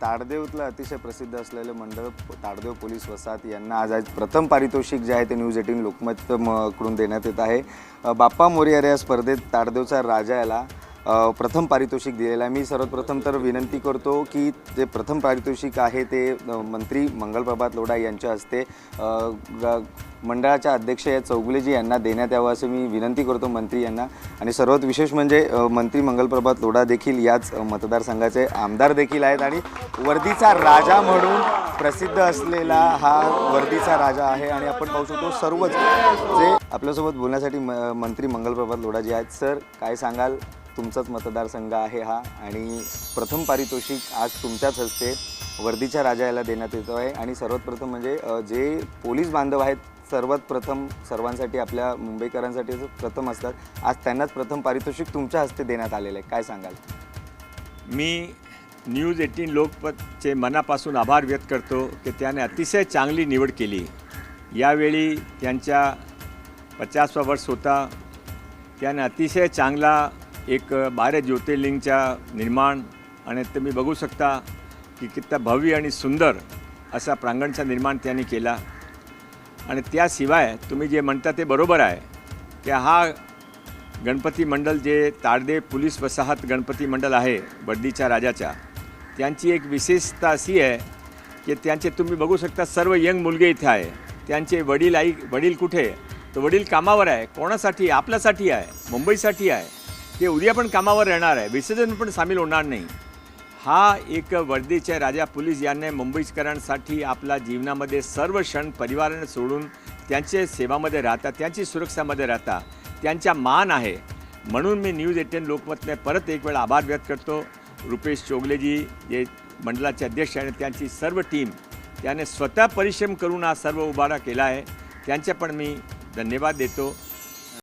ताडदेवतलं अतिशय प्रसिद्ध असलेलं मंडळ ताडदेव पोलीस वसाहत यांना आज आज प्रथम पारितोषिक जे आहे ते न्यूज एटीन लोकमत कडून देण्यात येत आहे. बाप्पा मोरियार या स्पर्धेत ताडदेवचा राजा याला प्रथम पारितोषिक दिलेलं आहे. मी सर्वप्रथम तर विनंती करतो की जे प्रथम पारितोषिक आहे ते मंत्री मंगलप्रभात लोढा यांच्या हस्ते ग- मंडळाच्या अध्यक्ष या चौगुलेजी यांना देण्यात यावं असं मी विनंती करतो मंत्री यांना. आणि सर्वात विशेष म्हणजे मंत्री मंगलप्रभात लोढा देखील याच मतदारसंघाचे आमदार देखील आहेत आणि वर्दीचा राजा म्हणून प्रसिद्ध असलेला हा वर्दीचा राजा आहे. आणि आपण पाहू शकतो सर्वच जे आपल्यासोबत बोलण्यासाठी म मंत्री मंगलप्रभात लोढाजी आहेत. सर काय सांगाल? तुमचाच मतदारसंघ आहे हा. आणि प्रथम पारितोषिक आज तुमच्याच हस्ते वर्दीच्या राजा याला देण्यात येतो आहे आणि सर्वात प्रथम म्हणजे जे पोलीस बांधव आहेत सर्वात प्रथम सर्वांसाठी आपल्या मुंबईकरांसाठी प्रथम असतात आज त्यांनाच प्रथम पारितोषिक तुमच्या हस्ते देण्यात आलेलं आहे. काय सांगाल? मी न्यूज एटीन लोकपतचे मनापासून आभार व्यक्त करतो की त्याने अतिशय चांगली निवड केली. यावेळी त्यांच्या पचासवा वर्ष होता. त्याने अतिशय चांगला एक बारा ज्योतिर्लिंगच्या निर्माण आणि तुम्ही बघू शकता की किती भव्य आणि सुंदर असा प्रांगणचा निर्माण त्यांनी केला. आणि त्याशिवाय तुम्ही जे म्हणता ते बरोबर आहे. की हा गणपती मंडळ जे ताडदेव पोलीस वसाहत गणपती मंडळ आहे बड्डीच्या राजाच्या त्यांची एक विशेषता अशी आहे की त्यांचे तुम्ही बघू शकता सर्व यंग मुलगे इथे आहे. त्यांचे वडील आई वडील कुठे? तर वडील कामावर आहे. कोणासाठी? आपल्यासाठी आहे. मुंबईसाठी आहे. ते उद्या पण कामावर राहणार आहे. विसर्जन पण सामील होणार नाही. हा एक वर्दीचे राजा पोलीस यांनी मुंबईकरांसाठी आपल्या जीवनामध्ये सर्व क्षण परिवाराने सोडून त्यांचे सेवामध्ये राहतात त्यांची सुरक्षामध्ये राहतात त्यांचा मान आहे. म्हणून मी न्यूज एटीन लोकमतने परत एक वेळा आभार व्यक्त करतो. रुपेश चोगलेजी जे मंडळाचे अध्यक्ष आणि त्यांची सर्व टीम त्याने स्वतः परिश्रम करून हा सर्व उभारा केला आहे. त्यांचे पण मी धन्यवाद देतो.